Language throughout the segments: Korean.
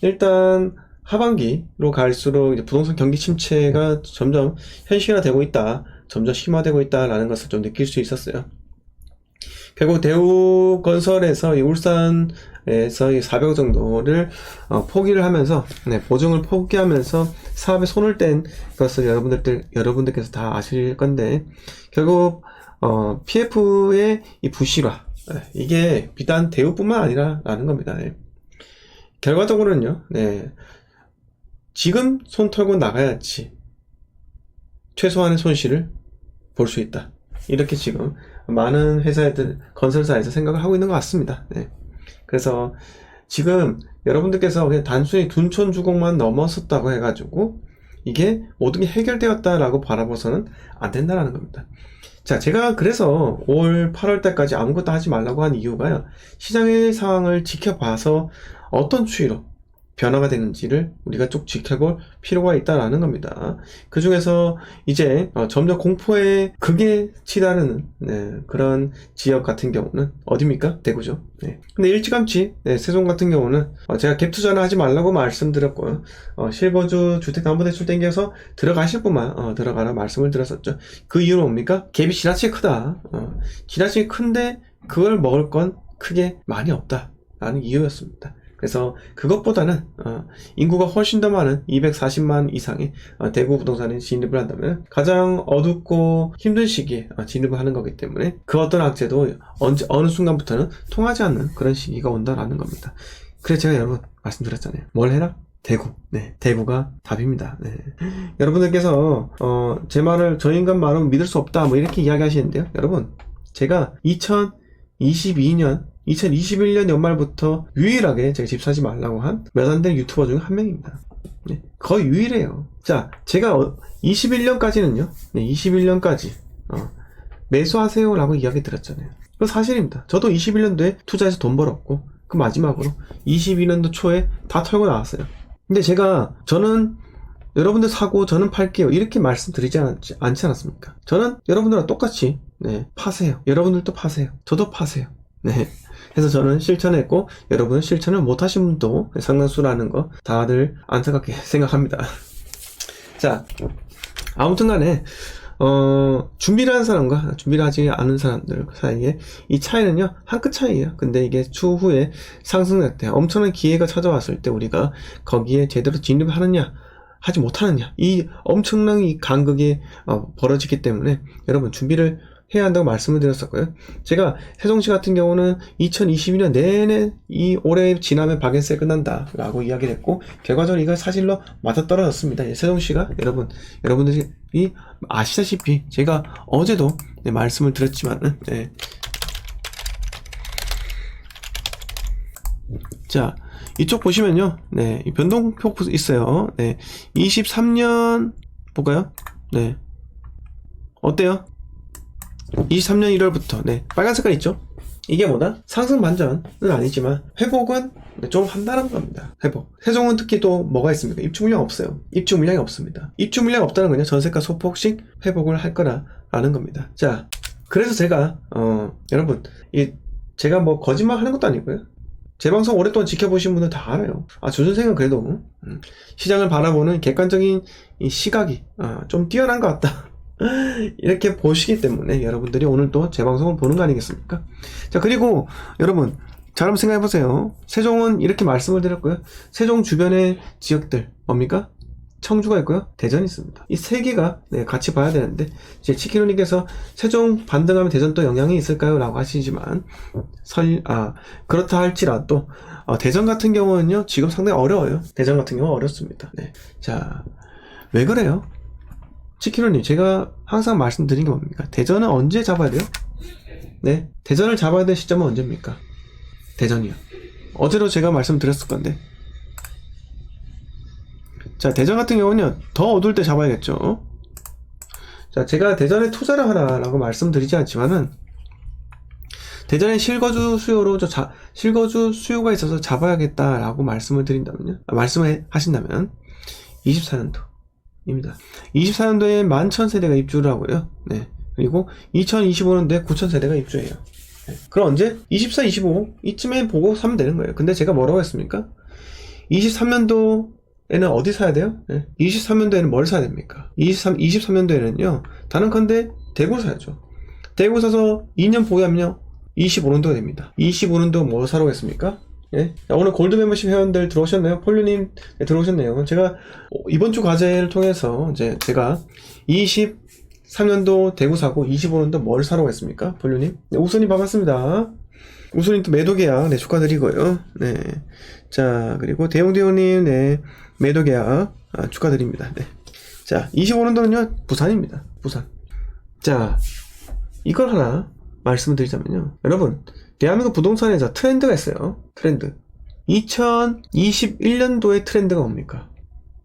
일단 하반기로 갈수록 이제 부동산 경기 침체가 점점 현실화되고 있다, 점점 심화되고 있다라는 것을 좀 느낄 수 있었어요. 결국 대우건설에서 이 울산에서 이 400억 정도를 어, 포기를 하면서 네, 보증을 포기하면서 사업에 손을 뗀 것을 여러분들 여러분들께서 다 아실 건데 결국 어, PF의 이 부실화 네, 이게 비단 대우뿐만 아니라라는 겁니다. 네. 결과적으로는요. 네. 지금 손 털고 나가야지 최소한의 손실을 볼 수 있다. 이렇게 지금 많은 회사들, 건설사에서 생각을 하고 있는 것 같습니다. 네. 그래서 지금 여러분들께서 그냥 단순히 둔촌 주공만 넘었었다고 해가지고 이게 모든 게 해결되었다라고 바라봐서는 안 된다는 겁니다. 자, 제가 그래서 올 8월 달까지 아무것도 하지 말라고 한 이유가요. 시장의 상황을 지켜봐서 어떤 추이로 변화가 되는지를 우리가 쭉 지켜볼 필요가 있다라는 겁니다. 그 중에서 이제 어, 점점 공포에 극에 치달은 네, 그런 지역 같은 경우는 어디입니까? 대구죠. 네. 근데 일찌감치 네, 세종 같은 경우는 어, 제가 갭 투자는 하지 말라고 말씀드렸고요. 어, 실거주 주택담보대출 땡겨서 들어가실 분만 어, 들어가라 말씀을 드렸었죠. 그 이유는 뭡니까? 갭이 지나치게 크다. 어, 지나치게 큰데 그걸 먹을 건 크게 많이 없다 라는 이유였습니다. 그래서 그것보다는 어, 인구가 훨씬 더 많은 240만 이상의 어, 대구 부동산에 진입을 한다면 가장 어둡고 힘든 시기에 어, 진입을 하는 거기 때문에 그 어떤 악재도 언제 어느 순간부터는 통하지 않는 그런 시기가 온다라는 겁니다. 그래서 제가 여러분 말씀드렸잖아요. 뭘 해라? 대구. 네, 대구가 답입니다. 네. 여러분들께서 어, 제 말을 저 인간 말은 믿을 수 없다 뭐 이렇게 이야기 하시는데요. 여러분, 제가 2022년 2021년 연말부터 유일하게 제가 집 사지 말라고 한 몇안 되는 유튜버 중에 한 명입니다. 네, 거의 유일해요. 자, 제가 21년까지는요, 네, 21년까지, 어, 매수하세요라고 이야기 드렸잖아요. 그 사실입니다. 저도 21년도에 투자해서 돈 벌었고, 그 마지막으로 22년도 초에 다 털고 나왔어요. 근데 제가, 저는 여러분들 사고 저는 팔게요. 이렇게 말씀드리지 않지, 않지 않았습니까? 저는 여러분들과 똑같이, 네, 파세요. 여러분들도 파세요. 저도 파세요. 네. 그래서 저는 실천했고 여러분은 실천을 못하신 분도 상당수라는 거 다들 안타깝게 생각합니다. 자, 아무튼간에 어, 준비를 한 사람과 준비를 하지 않은 사람들 사이에 이 차이는요 한 끗 차이예요. 근데 이게 추후에 상승할 때 엄청난 기회가 찾아왔을 때 우리가 거기에 제대로 진입을 하느냐 하지 못하느냐 이 엄청난 이 간극이 어, 벌어지기 때문에 여러분 준비를 해야 한다고 말씀을 드렸었고요. 제가 세종시 같은 경우는 2022년 내내 이 올해 지나면 박앤세 끝난다라고 이야기를 했고 결과적으로 이거 사실로 맞아떨어졌습니다. 예, 세종시가 여러분 여러분들이 아시다시피 제가 어제도 네, 말씀을 드렸지만은 네. 자 이쪽 보시면요, 네, 이 변동표 있어요. 네, 23년 볼까요? 네, 어때요? 23년 1월부터 네 빨간 색깔 있죠? 이게 뭐다? 상승 반전은 아니지만 회복은 좀 한다는 겁니다. 회복. 세종은 특히 또 뭐가 있습니까? 입주 물량 없어요. 입주 물량이 없습니다. 입주 물량 없다는 건요 전세가 소폭씩 회복을 할 거라라는 겁니다. 자, 그래서 제가 어 여러분 이 제가 뭐 거짓말 하는 것도 아니고요. 제 방송 오랫동안 지켜보신 분들 다 알아요. 아, 조선생은 그래도 음, 시장을 바라보는 객관적인 이 시각이 아, 좀 뛰어난 것 같다. 이렇게 보시기 때문에 여러분들이 오늘 또 제 방송을 보는 거 아니겠습니까? 자, 그리고 여러분, 잘 한번 생각해 보세요. 세종은 이렇게 말씀을 드렸고요. 세종 주변의 지역들, 뭡니까? 청주가 있고요. 대전이 있습니다. 이 세 개가 네, 같이 봐야 되는데, 이제 치키로님께서 세종 반등하면 대전 또 영향이 있을까요? 라고 하시지만, 설, 아, 그렇다 할지라도, 어, 대전 같은 경우는요, 지금 상당히 어려워요. 대전 같은 경우 어렵습니다. 네. 자, 왜 그래요? 치키로님, 제가 항상 말씀드린 게 뭡니까? 대전은 언제 잡아야 돼요? 네. 대전을 잡아야 될 시점은 언제입니까? 대전이요. 어제로 제가 말씀드렸을 건데. 자, 대전 같은 경우는요, 더 어두울 때 잡아야겠죠. 자, 제가 대전에 투자를 하라라고 말씀드리지 않지만은, 대전에 실거주 수요로 저 자, 실거주 수요가 있어서 잡아야겠다라고 말씀을 드린다면요. 아, 말씀을 하신다면, 24년도 입니다. 24년도에 11,000세대가 입주를 하고요. 네. 그리고 2025년도에 9,000세대가 입주해요. 네. 그럼 언제? 24, 25 이쯤에 보고 사면 되는 거예요. 근데 제가 뭐라고 했습니까? 23년도에는 어디 사야 돼요? 23년도에는 뭘 사야 됩니까? 23, 23년도에는요, 단언컨대 대구 사야죠. 대구 사서 2년 보유하면요, 25년도가 됩니다. 25년도 뭐 사러 갔습니까? 예? 자, 오늘 골드 멤버십 회원들 들어오셨나요? 폴류님 네, 들어오셨네요. 제가 이번 주 과제를 통해서 이제 제가 23년도 대구 사고 25년도 뭘 사러 갔습니까? 폴류님? 네, 우선님 반갑습니다. 우선님 또 매도 계약 네 축하드리고요. 네. 자 그리고 대용대용님 네 매도 계약 아, 축하드립니다. 네. 자 25년도는요 부산입니다. 부산. 자 이걸 하나 말씀을 드리자면요. 여러분 대한민국 부동산에서 트렌드가 있어요. 트렌드. 2021년도의 트렌드가 뭡니까?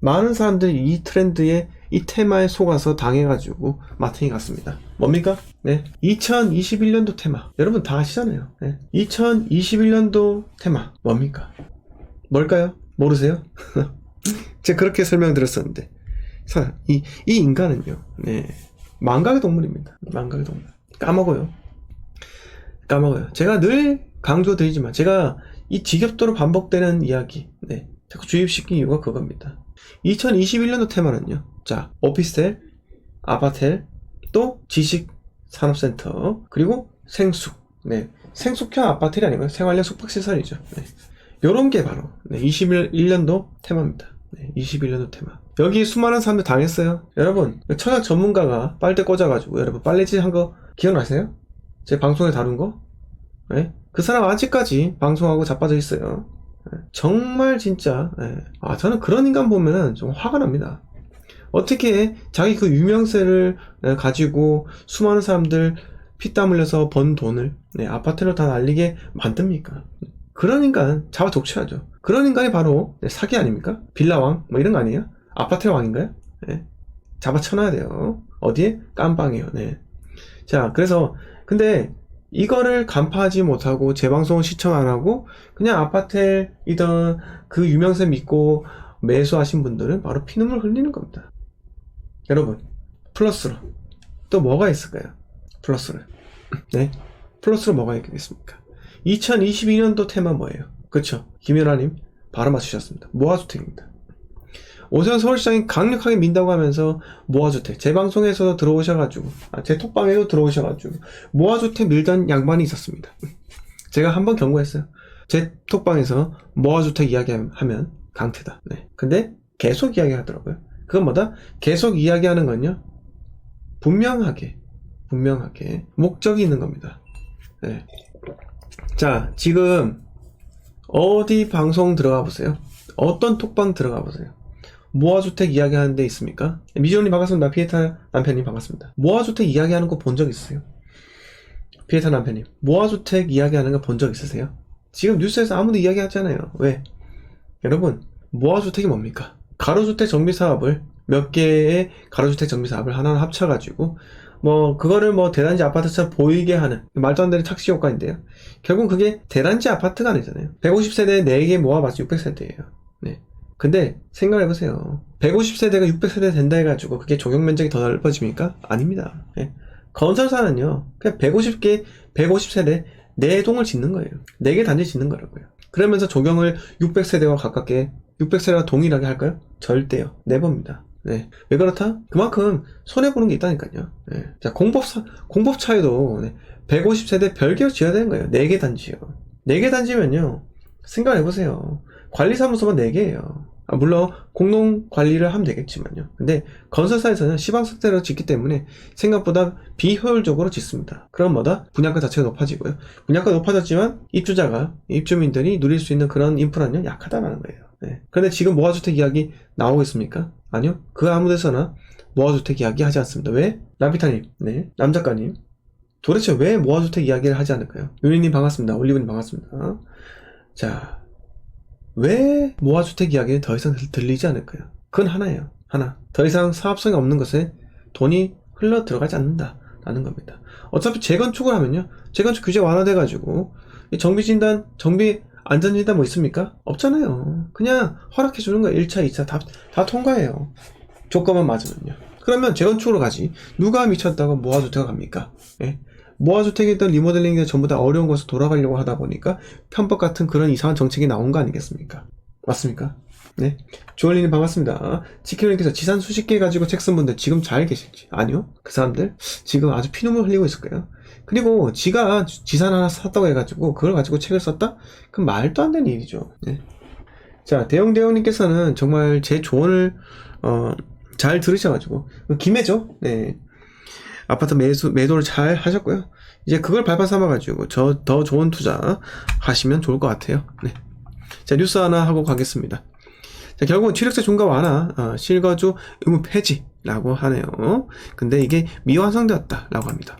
많은 사람들이 이 트렌드에 이 테마에 속아서 당해가지고 마탱이 갔습니다. 뭡니까? 네. 2021년도 테마. 여러분 다 아시잖아요. 네. 2021년도 테마. 뭡니까? 뭘까요? 모르세요? 제가 그렇게 설명드렸었는데. 자, 이, 이 인간은요, 네. 망각의 동물입니다. 망각의 동물. 까먹어요. 까먹어요. 제가 늘 강조드리지만, 제가 이 지겹도록 반복되는 이야기, 네. 자꾸 주입시킨 이유가 그겁니다. 2021년도 테마는요. 자, 오피스텔, 아파텔, 또 지식 산업센터, 그리고 생숙. 네. 생숙형 아파텔이 아니고요. 생활형 숙박시설이죠. 네. 요런 게 바로 네, 21년도 테마입니다. 네, 21년도 테마. 여기 수많은 사람들 당했어요. 여러분, 청약 전문가가 빨대 꽂아가지고 여러분 빨래질 한 거 기억나세요? 제 방송에 다룬 거? 네? 그 사람 아직까지 방송하고 자빠져 있어요. 네, 정말 진짜 네. 아 저는 그런 인간 보면은 좀 화가 납니다. 어떻게 자기 그 유명세를 네, 가지고 수많은 사람들 피땀 흘려서 번 돈을 네, 아파트로 다 날리게 만듭니까? 그런 인간 잡아 독취하죠. 그런 인간이 바로 네, 사기 아닙니까? 빌라왕 뭐 이런 거 아니에요? 아파트 왕인가요? 네. 잡아 쳐놔야 돼요. 어디에? 깜빵이에요. 네. 자 그래서 근데 이거를 간파하지 못하고 재방송을 시청 안 하고 그냥 아파트이던 그 유명세 믿고 매수하신 분들은 바로 피눈물 흘리는 겁니다. 여러분 플러스로 또 뭐가 있을까요? 플러스로 네 플러스로 뭐가 있겠습니까? 2022년도 테마 뭐예요? 그쵸 김연아님 바로 맞추셨습니다. 모아주택입니다. 오세훈 서울시장이 강력하게 민다고 하면서 모아주택 제 방송에서 들어오셔가지고 아, 제 톡방에도 들어오셔가지고 모아주택 밀던 양반이 있었습니다. 제가 한번 경고했어요. 제 톡방에서 모아주택 이야기하면 강태다. 네. 근데 계속 이야기하더라고요. 그건 뭐다? 계속 이야기하는 건요. 분명하게 분명하게 목적이 있는 겁니다. 네. 자 지금 어디 방송 들어가 보세요. 어떤 톡방 들어가 보세요. 모아주택 이야기하는 데 있습니까? 미조님 반갑습니다. 피에타 남편님 반갑습니다. 모아주택 이야기하는 거 본 적 있으세요? 피에타 남편님. 모아주택 이야기하는 거 본 적 있으세요? 지금 뉴스에서 아무도 이야기하잖아요. 왜? 여러분, 모아주택이 뭡니까? 가로주택 정비사업을 몇 개의 가로주택 정비사업을 하나로 합쳐가지고 뭐 그거를 뭐 대단지 아파트처럼 보이게 하는 말도 안 되는 착시 효과인데요. 결국 그게 대단지 아파트가 아니잖아요. 150세대 4개 모아봤자 600세대예요. 네. 근데 생각해 보세요. 150세대가 600세대 된다 해가지고 그게 적용 면적이 더 넓어집니까? 아닙니다. 예. 건설사는요, 그냥 150개, 150세대 4동을 짓는 거예요. 4개 단지 짓는 거라고요. 그러면서 적용을 600세대와 가깝게, 600세대와 동일하게 할까요? 절대요. 네번입니다. 네. 왜 그렇다? 그만큼 손해보는 게 있다니까요. 네. 자, 공법사, 공법 차이도 네. 150세대 별개로 지어야 되는 거예요. 4개 단지요. 4개 단지면요. 생각해보세요. 관리사무소만 4개예요. 아, 물론 공동 관리를 하면 되겠지만요. 근데 건설사에서는 시방석대로 짓기 때문에 생각보다 비효율적으로 짓습니다. 그럼 뭐다? 분양가 자체가 높아지고요. 분양가 높아졌지만 입주자가 입주민들이 누릴 수 있는 그런 인프라는 약하다는 거예요. 네. 그런데 지금 모아주택 이야기 나오고 있습니까? 아니요. 그 아무데서나 모아주택 이야기 하지 않습니다. 왜? 남피타님, 네, 남 작가님. 도대체 왜 모아주택 이야기를 하지 않을까요? 유리님 반갑습니다. 올리브님 반갑습니다. 자, 왜 모아주택 이야기는 더 이상 들리지 않을까요? 그건 하나예요. 하나. 더 이상 사업성이 없는 것에 돈이 흘러 들어가지 않는다 라는 겁니다. 어차피 재건축을 하면요. 재건축 규제 완화돼가지고 정비진단, 정비 안전진단 뭐 있습니까? 없잖아요. 그냥 허락해주는 거예요. 1차, 2차 다, 다 통과해요. 조건만 맞으면요. 그러면 재건축으로 가지. 누가 미쳤다고 모아주택을 갑니까? 예? 모아주택이든 리모델링이든 전부 다 어려운 곳에 돌아가려고 하다 보니까 편법 같은 그런 이상한 정책이 나온 거 아니겠습니까? 맞습니까? 네. 주얼리님 반갑습니다. 치킨님께서 지산 수십 개 가지고 책 쓴 분들 지금 잘 계실지? 아니요. 그 사람들 지금 아주 피눈물 흘리고 있을 거예요. 그리고 지가 지산 하나 샀다고 해가지고 그걸 가지고 책을 썼다? 그럼 말도 안 되는 일이죠. 네. 자, 대영대영님께서는 정말 제 조언을, 어, 잘 들으셔가지고, 김해죠? 네. 아파트 매수, 매도를 잘 하셨고요. 이제 그걸 발판 삼아가지고, 저 더 좋은 투자 하시면 좋을 것 같아요. 네. 자, 뉴스 하나 하고 가겠습니다. 자, 결국은 취력세 중과 완화, 어, 실거주 의무 폐지라고 하네요. 근데 이게 미완성되었다라고 합니다.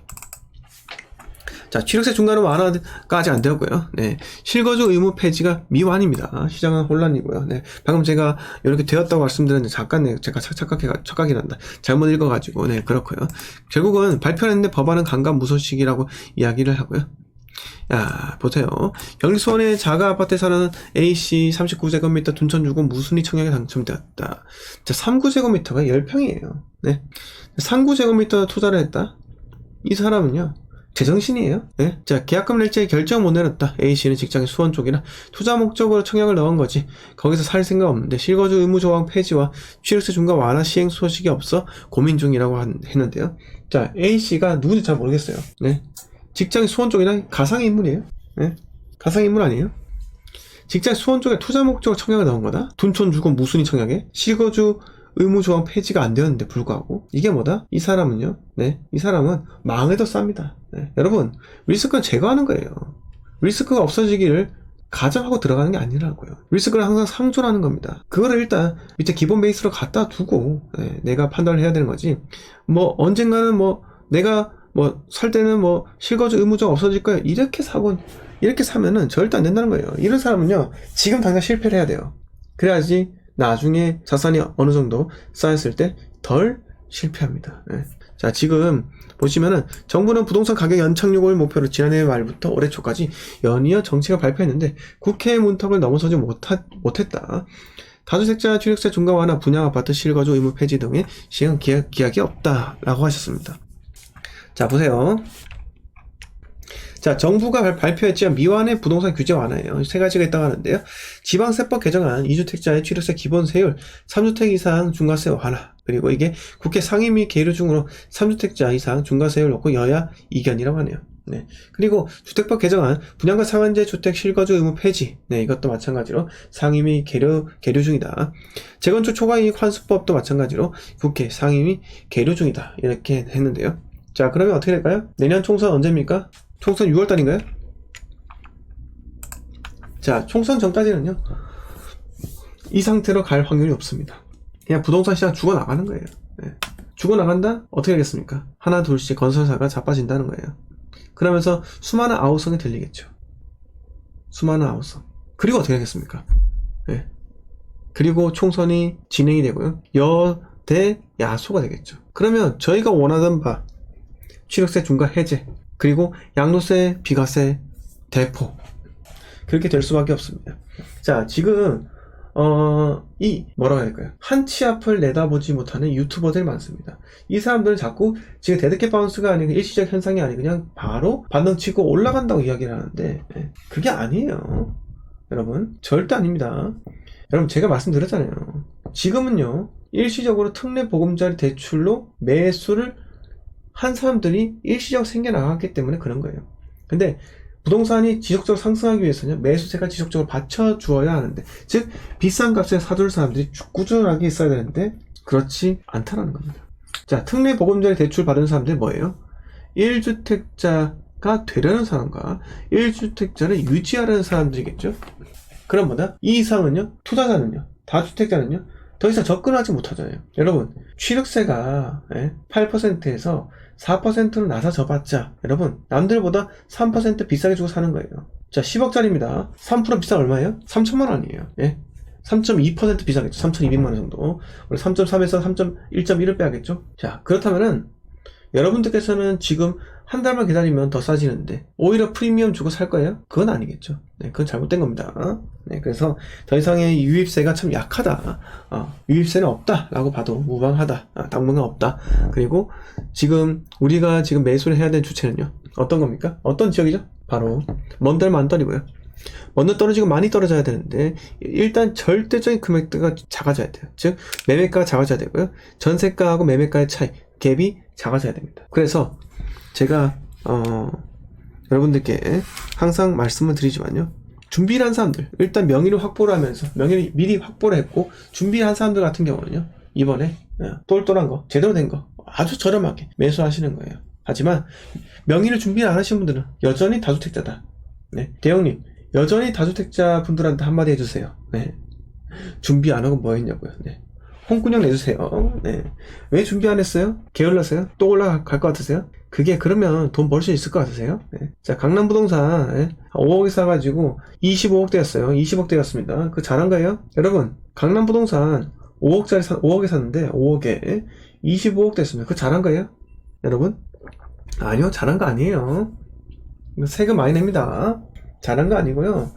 자, 취력세 완화가 아직 안 되었고요. 네. 실거주 의무 폐지가 미완입니다. 시장은 혼란이고요. 네. 방금 제가 이렇게 되었다고 말씀드렸는데 잠깐 네, 제가 착- 착각해 착각이 난다. 잘못 읽어 가지고 네 그렇고요. 결국은 발표했는데 법안은 강간 무소식이라고 이야기를 하고요. 야, 보세요. 경리수원의 자가 아파트에 사는 A씨 39제곱미터 둔천 주고 무순위 청약에 당첨되었다. 자, 39제곱미터가 10평이에요. 네. 39제곱미터 투자를 했다. 이 사람은요. 제정신이에요. 네? 자, 계약금 낼지 결정 못 내렸다. A씨는 직장의 수원 쪽이나 투자 목적으로 청약을 넣은 거지. 거기서 살 생각 없는데 실거주 의무 조항 폐지와 취득세 중과 완화 시행 소식이 없어 고민 중이라고 한- 했는데요. 자, A씨가 누군지 잘 모르겠어요. 네. 직장이 수원 쪽이나 가상의 인물이에요. 네? 가상의 인물 아니에요? 직장 수원 쪽에 투자 목적으로 청약을 넣은 거다? 둔촌 주고 무순위 청약에? 실거주 의무 조항 폐지가 안 되었는데 불구하고 이게 뭐다? 이 사람은요. 네, 이 사람은 망해도 쌉니다. 네. 여러분 리스크는 제거하는 거예요. 리스크가 없어지기를 가정하고 들어가는 게 아니라고요. 리스크는 항상 상존하는 겁니다. 그거를 일단 밑에 기본 베이스로 갖다 두고 네, 내가 판단을 해야 되는 거지. 뭐 언젠가는 뭐 내가 뭐 살 때는 뭐 실거주 의무적 없어질 거야 이렇게 사고 이렇게 사면은 절대 안 된다는 거예요. 이런 사람은요 지금 당장 실패를 해야 돼요. 그래야지 나중에 자산이 어느 정도 쌓였을 때 덜 실패합니다. 예. 자, 지금 보시면은 정부는 부동산 가격 연착륙을 목표로 지난해 말부터 올해 초까지 연이어 정책을 발표했는데 국회 문턱을 넘어서지 못하, 못했다. 다주택자 취득세 중과 완화, 분양 아파트 실거주 의무 폐지 등의 시행 기약, 기약이 없다라고 하셨습니다. 자, 보세요. 자, 정부가 발- 발표했지만 미완의 부동산 규제 완화예요. 세 가지가 있다고 하는데요. 지방세법 개정안 2주택자의 취득세 기본 세율 3주택 이상 중과세 완화 그리고 이게 국회 상임 및 계류 중으로 3주택자 이상 중과세율 놓고 여야 이견이라고 하네요. 네. 그리고 주택법 개정안 분양가 상한제 주택 실거주 의무 폐지 네 이것도 마찬가지로 상임 및 계류 계류 중이다. 재건축 초과이익 환수법도 마찬가지로 국회 상임 및 계류 중이다 이렇게 했는데요. 자 그러면 어떻게 될까요? 내년 총선 언제입니까? 총선 6월달인가요? 자 총선 전까지는요 이 상태로 갈 확률이 없습니다. 그냥 부동산 시장 죽어나가는 거예요. 네. 죽어나간다? 어떻게 하겠습니까? 하나 둘씩 건설사가 자빠진다는 거예요. 그러면서 수많은 아우성이 들리겠죠. 수많은 아우성. 그리고 어떻게 하겠습니까? 네. 그리고 총선이 진행이 되고요. 여대 야소가 되겠죠. 그러면 저희가 원하던 바 취득세 중과 해제 그리고 양도세 비과세 대폭 그렇게 될 수밖에 없습니다. 자 지금 어, 이, 뭐라고 될까요? 한치 앞을 내다보지 못하는 유튜버들이 많습니다. 이 사람들은 자꾸 지금 데드캣 바운스가 아니고 일시적 현상이 아니고 그냥 바로 반등 치고 올라간다고 이야기를 하는데, 예, 그게 아니에요. 여러분, 절대 아닙니다. 여러분, 제가 말씀드렸잖아요. 지금은요, 일시적으로 특례 보금자리 대출로 매수를 한 사람들이 일시적으로 생겨나갔기 때문에 그런 거예요. 근데 부동산이 지속적으로 상승하기 위해서는 매수세가 지속적으로 받쳐주어야 하는데 즉 비싼 값에 사둘 사람들이 쭉 꾸준하게 있어야 되는데 그렇지 않다라는 겁니다. 자 특례 보금자리 대출 받은 사람들이 뭐예요? 1주택자가 되려는 사람과 1주택자를 유지하려는 사람들이겠죠? 그럼 뭐다? 이 이상은요? 투자자는요? 다주택자는요? 더 이상 접근하지 못하잖아요. 여러분 취득세가 8%에서 4%로 나서 져봤자 여러분 남들보다 3% 비싸게 주고 사는 거예요 자 10억짜리입니다 3% 비싸 얼마예요? 3천만 원이에요 예? 3.2% 비싸겠죠 3,200만 원 정도 우리 3.3에서 3.1.1을 빼야겠죠 자 그렇다면은 여러분들께서는 지금 한 달만 기다리면 더 싸지는데 오히려 프리미엄 주고 살 거예요? 그건 아니겠죠 네, 그건 잘못된 겁니다 네, 그래서 더 이상의 유입세가 참 약하다 어, 유입세는 없다 라고 봐도 무방하다 아, 당분간 없다 그리고 지금 우리가 지금 매수를 해야 되는 주체는요 어떤 겁니까? 어떤 지역이죠? 바로 먼덜 만덜이고요 먼저 떨어지고 많이 떨어져야 되는데 일단 절대적인 금액대가 작아져야 돼요. 즉 매매가가 작아져야 되고요. 전세가하고 매매가의 차이 갭이 작아져야 됩니다. 그래서 제가 어, 여러분들께 항상 말씀을 드리지만요. 준비를 한 사람들 일단 명의를 확보를 하면서 명의를 미리 확보를 했고 준비를 한 사람들 같은 경우는요. 이번에 예, 똘똘한 거 제대로 된 거 아주 저렴하게 매수하시는 거예요. 하지만 명의를 준비 안 하신 분들은 여전히 다주택자다. 네. 대형님, 여전히 다주택자 분들한테 한마디 해주세요. 네. 준비 안 하고 뭐 했냐고요. 네. 홍군형 내주세요. 네. 왜 준비 안 했어요? 게을러서요? 또 올라갈 것 같으세요? 그게 그러면 돈 벌 수 있을 것 같으세요? 네. 자, 강남 부동산 예? 5억에 사가지고 25억 대였어요. 20억 대였습니다. 그 잘한 거예요? 여러분, 강남 부동산 5억짜리 사, 5억에 샀는데 5억에 25억 됐습니다. 그 잘한 거예요? 여러분? 아니요, 잘한 거 아니에요. 세금 많이 냅니다. 잘한 거 아니고요.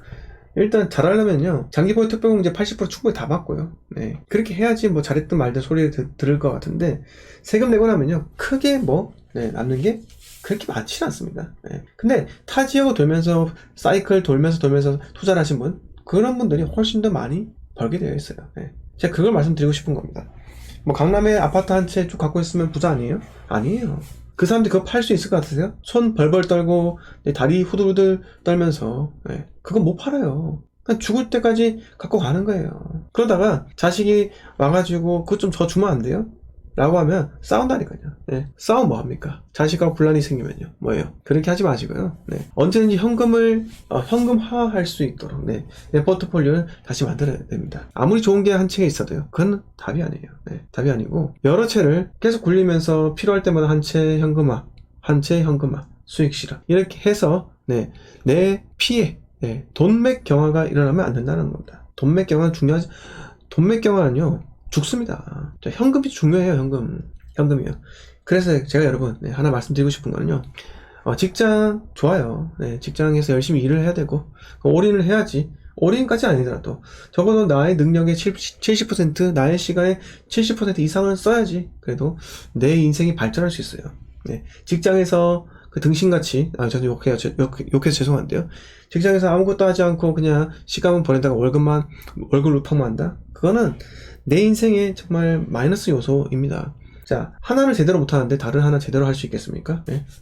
일단 잘하려면요. 장기보유 특별공제 80% 충분히 다 받고요. 네. 그렇게 해야지 뭐 잘했든 말든 소리를 드- 들을 것 같은데 세금 내고 나면요. 크게 뭐 네, 남는 게 그렇게 많지는 않습니다. 네. 근데 타 지역을 돌면서 사이클 돌면서 돌면서 투자를 하신 분 그런 분들이 훨씬 더 많이 벌게 되어 있어요. 네. 제가 그걸 말씀드리고 싶은 겁니다. 뭐 강남에 아파트 한 채 쭉 갖고 있으면 부자 아니에요? 아니에요. 그 사람들이 그거 팔 수 있을 것 같으세요? 손 벌벌 떨고 네, 다리 후들후들 떨면서 네, 그거 못 팔아요. 그냥 죽을 때까지 갖고 가는 거예요. 그러다가 자식이 와가지고 그것 좀저 주면 안 돼요? 라고 하면 싸운다니까요. 네, 싸움 뭐 합니까? 자식하고 분란이 생기면요. 뭐예요? 그렇게 하지 마시고요. 네, 언제든지 현금을 어, 현금화할 수 있도록 네, 내 포트폴리오를 다시 만들어야 됩니다. 아무리 좋은 게 한 채가 있어도요. 그건 답이 아니에요. 네, 답이 아니고 여러 채를 계속 굴리면서 필요할 때마다 한 채 현금화, 한 채 현금화, 수익 실현 이렇게 해서 네, 내 피해, 네, 돈맥 경화가 일어나면 안 된다는 겁니다. 돈맥 경화는 중요하지. 돈맥 경화는요 죽습니다. 자, 현금이 중요해요. 현금, 현금이요. 그래서 제가 여러분 네, 하나 말씀드리고 싶은 거는요. 어, 직장 좋아요. 네, 직장에서 열심히 일을 해야 되고 올인을 해야지. 올인까지 아니더라도 적어도 나의 능력의 70%, 70% 나의 시간의 70% 이상은 써야지. 그래도 내 인생이 발전할 수 있어요. 네, 직장에서 그 등신같이 아 저는 욕해요. 저- 욕, 욕해서 죄송한데요. 직장에서 아무것도 하지 않고 그냥 시간만 보내다가 월급만 월급 루팡만 한다. 그거는 내 인생의 정말 마이너스 요소입니다. 자, 하나를 제대로 못하는데 다른 하나 제대로 할 수 있겠습니까? 네.